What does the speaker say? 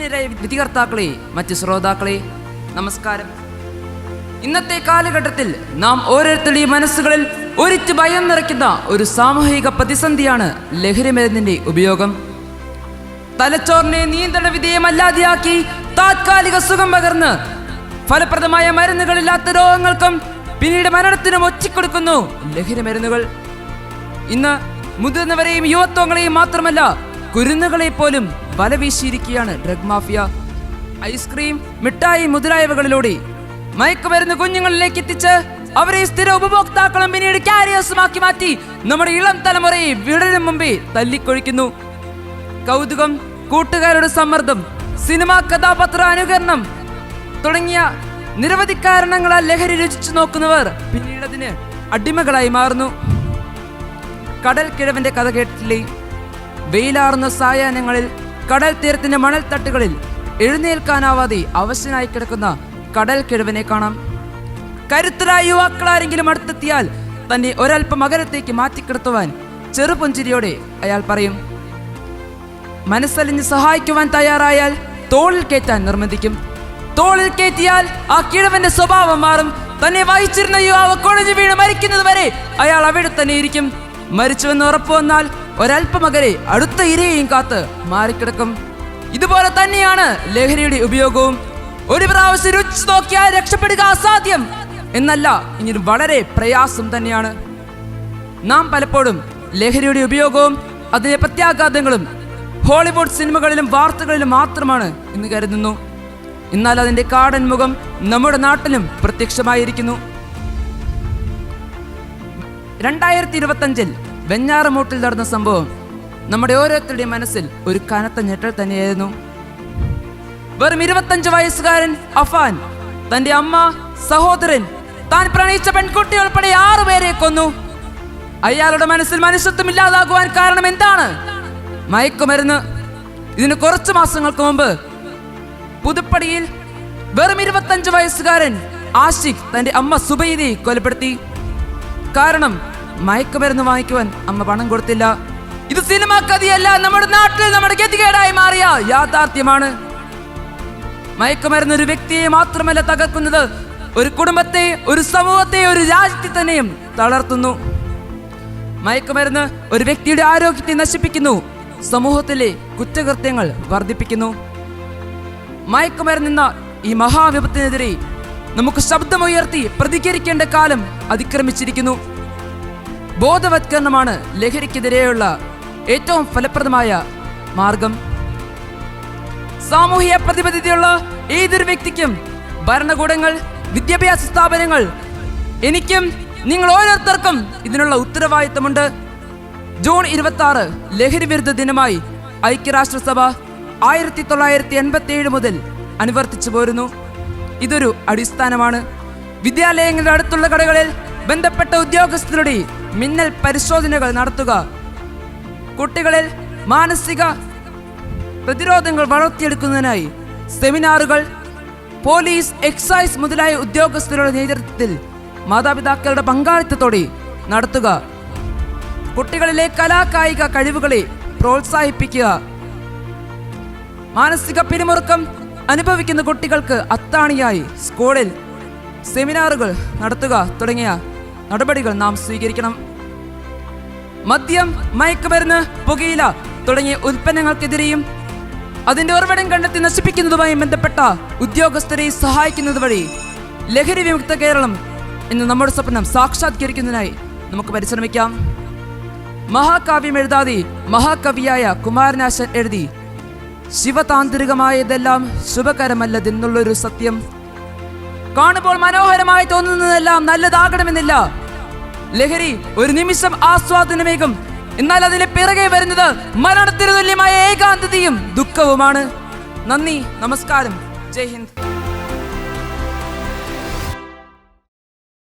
സ്വീകർത്താക്കളെ മറ്റ് ശ്രോതാക്കളെ നമസ്കാരം. ഇന്നത്തെ കാലഘട്ടത്തിൽ നാം ഓരോരുത്തരുടെയും മനസ്സുകളിൽ ഒരിച്ച് ഭയം നിറയ്ക്കുന്ന ഒരു സാമൂഹിക പ്രതിസന്ധിയാണ് ലഹരിമരുന്നിന്റെ ഉപയോഗം. തലച്ചോറിനെ നിയന്ത്രണ വിധേയമല്ലാതെയാക്കി താത്കാലിക സുഖം പകർന്ന് ഫലപ്രദമായ മരുന്നുകളില്ലാത്ത രോഗങ്ങൾക്കും പിന്നീട് മരണത്തിനും ഒച്ചിക്കൊടുക്കുന്നു ലഹരി മരുന്നുകൾ ഇന്ന് മുതിർന്നവരെയും യുവത്വങ്ങളെയും മാത്രമല്ല കുരുന്നുകളെ പോലും വലവീശിയിരിക്കുകയാണ് ഡ്രഗ് മാഫിയ. ഐസ്ക്രീം മിഠായി മുതലായവകളിലൂടെ മയക്കുമരുന്ന് കുഞ്ഞുങ്ങളിലേക്ക് എത്തിച്ച് അവരെ സ്ഥിര ഉപഭോക്താക്കളും പിന്നീട് കാരിയേഴ്സുമാക്കി മാറ്റി നമ്മുടെ ഇളം തലമുറയെ വിടരും മുമ്പേ തല്ലിക്കൊഴിക്കുന്നു. കൗതുകം കൂട്ടുകാരുടെ സമ്മർദ്ദം സിനിമാ കഥാപാത്ര അനുകരണം തുടങ്ങിയ നിരവധി കാരണങ്ങളാൽ ലഹരി രുചിച്ചു നോക്കുന്നവർ പിന്നീട് അതിന് അടിമകളായി മാറുന്നു. കടൽ കിഴവന്റെ കഥ കേട്ടില്ലേ? വെയിലാറുന്ന സായാഹ്നങ്ങളിൽ കടൽ തീരത്തിന്റെ മണൽത്തട്ടുകളിൽ എഴുന്നേൽക്കാനാവാതെ അവശനായി കിടക്കുന്ന കടൽ കിഴവനെ കാണാം. കരുത്തരായ യുവാക്കളാരെങ്കിലും അടുത്തെത്തിയാൽ തന്നെ ഒരൽപ്പം അകലത്തേക്ക് മാറ്റിക്കിടത്തുവാൻ ചെറുപുഞ്ചിരിയോടെ അയാൾ പറയും മനസ്സലിഞ്ഞ് സഹായിക്കുവാൻ തയ്യാറായാൽ തോളിൽ കയറ്റാൻ നിർബന്ധിക്കും. തോളിൽ കയറ്റിയാൽ ആ കിഴവന്റെ സ്വഭാവം മാറും. തന്നെ വഹിച്ചിരുന്ന യുവാവ് കുഴഞ്ഞു വീണ് മരിക്കുന്നത് വരെ അയാൾ അവിടെ തന്നെ ഇരിക്കും മരിച്ചുവെന്ന് ഉറപ്പു വന്നാൽ അകലെ അടുത്ത ഇരയെയും കാത്ത് മാറിക്കിടക്കും. ഇതുപോലെ തന്നെയാണ് ലഹരിയുടെ ഉപയോഗവും. ഒരു പ്രാവശ്യം രുചിച്ചു നോക്കിയാൽ രക്ഷപ്പെടുക അസാധ്യം. എന്നല്ല ഇനി വളരെ പ്രയാസം തന്നെയാണ്. നാം പലപ്പോഴും ലഹരിയുടെ ഉപയോഗവും അതിലെ പ്രത്യാഘാതങ്ങളും ഹോളിവുഡ് സിനിമകളിലും വാർത്തകളിലും മാത്രമാണ് എന്ന് കരുതുന്നു. എന്നാൽ അതിന്റെ കാടൻ മുഖം നമ്മുടെ നാട്ടിലും പ്രത്യക്ഷമായിരിക്കുന്നു. രണ്ടായിരത്തി ഇരുപത്തഞ്ചിൽ വെഞ്ഞാറമൂട്ടിൽ നടന്ന സംഭവം നമ്മുടെ ഓരോരുത്തരുടെയും മനസ്സിൽ ഒരു കനത്ത ഞെട്ടൽ തന്നെയായിരുന്നു. വെറും ഇരുപത്തഞ്ച് വയസ്സുകാരൻ അഫാൻ തന്റെ അമ്മ സഹോദരൻ താൻ പ്രണയിച്ച പെൺകുട്ടി ഉൾപ്പെടെ ആറുപേരെ കൊന്നു. അയാളുടെ മനസ്സിൽ മനുഷ്യത്വം ഇല്ലാതാകുവാൻ കാരണം എന്താണ്? മയക്കുമരുന്ന്. ഇതിന് കുറച്ച് മാസങ്ങൾക്ക് മുമ്പ് പുതുപ്പടിയിൽ വെറും ഇരുപത്തഞ്ച് വയസ്സുകാരൻ ആഷിഖ് തന്റെ അമ്മ സുബൈദയെ കൊലപ്പെടുത്തി. കാരണം മയക്കുമരുന്ന് വാങ്ങിക്കുവാൻ അമ്മ പണം കൊടുത്തില്ല. ഇത് സിനിമ കഥയല്ല. നമ്മുടെ നാട്ടിൽ നമ്മുടെ ഗതികേടായി മാറിയ യാഥാർത്ഥ്യമാണ്. മയക്കുമരുന്ന് ഒരു വ്യക്തിയെ മാത്രമല്ല തകർക്കുന്നത്. ഒരു കുടുംബത്തെ ഒരു സമൂഹത്തെ ഒരു രാജ്യത്തെ തന്നെയും തളർത്തുന്നു. മയക്കുമരുന്ന് ഒരു വ്യക്തിയുടെ ആരോഗ്യത്തെ നശിപ്പിക്കുന്നു. സമൂഹത്തിലെ കുറ്റകൃത്യങ്ങൾ വർദ്ധിപ്പിക്കുന്നു. മയക്കുമരുന്ന ഈ മഹാവിപത്തിനെതിരെ നമുക്ക് ശബ്ദമുയർത്തി പ്രതികരിക്കേണ്ട കാലം അതിക്രമിച്ചിരിക്കുന്നു. ബോധവത്കരണമാണ് ലഹരിക്കെതിരെയുള്ള ഏറ്റവും ഫലപ്രദമായ മാർഗം. സാമൂഹിക പ്രതിബദ്ധതയുള്ള ഏതൊരു വ്യക്തിക്കും ഭരണകൂടങ്ങൾ വിദ്യാഭ്യാസ സ്ഥാപനങ്ങൾ എനിക്കും നിങ്ങൾ ഓരോരുത്തർക്കും ഇതിനുള്ള ഉത്തരവാദിത്തമുണ്ട്. ജൂൺ ഇരുപത്തി ആറ് ലഹരി വിരുദ്ധ ദിനമായി ഐക്യരാഷ്ട്രസഭ ആയിരത്തി തൊള്ളായിരത്തി എൺപത്തി ഏഴ് മുതൽ അനുവർത്തിച്ചു പോരുന്നു. ഇതൊരു അടിസ്ഥാനമാണ്. വിദ്യാലയങ്ങളുടെ അടുത്തുള്ള കടകളിൽ ബന്ധപ്പെട്ട ഉദ്യോഗസ്ഥരുടെ മിന്നൽ പരിശോധനകൾ നടത്തുക. കുട്ടികളിൽ മാനസിക പ്രതിരോധങ്ങൾ വളർത്തിയെടുക്കുന്നതിനായി സെമിനാറുകൾ പോലീസ് എക്സൈസ് മുതലായ ഉദ്യോഗസ്ഥരുടെ നേതൃത്വത്തിൽ മാതാപിതാക്കളുടെ പങ്കാളിത്തത്തോടെ നടത്തുക. കുട്ടികളിലെ കലാകായിക കഴിവുകളെ പ്രോത്സാഹിപ്പിക്കുക. മാനസിക പിരിമുറുക്കം അനുഭവിക്കുന്ന കുട്ടികൾക്ക് അത്താണിയായി സ്കൂളിൽ സെമിനാറുകൾ നടത്തുക തുടങ്ങിയ നടപടികൾ നാം സ്വീകരിക്കണം. മദ്യം മയക്കുമരുന്ന് പുകയില തുടങ്ങിയ ഉൽപ്പന്നങ്ങൾക്കെതിരെയും അതിന്റെ ഉറവിടം കണ്ടെത്തി നശിപ്പിക്കുന്നതുമായി ബന്ധപ്പെട്ട ഉദ്യോഗസ്ഥരെ സഹായിക്കുന്നത് വഴി ലഹരി വിമുക്ത കേരളം എന്ന നമ്മുടെ സ്വപ്നം സാക്ഷാത്കരിക്കുന്നതിനായി നമുക്ക് പരിശ്രമിക്കാം. മഹാകാവ്യം എഴുതാതെ മഹാകവിയായ കുമാരനാശൻ എഴുതി ശിവതാന്ത്രികമായതെല്ലാം ശുഭകരമല്ലതെന്നുള്ളൊരു സത്യം. കാണുമ്പോൾ മനോഹരമായി തോന്നുന്നതെല്ലാം നല്ലതാകണമെന്നില്ല. ലഹരി ഒരു നിമിഷം ആസ്വാദനമേകും. എന്നാൽ അതിന് പിറകെ വരുന്നത് മരണത്തിന് തുല്യമായ ഏകാന്തതയും ദുഃഖവുമാണ്. നന്ദി നമസ്കാരം. ജയ് ഹിന്ദ്.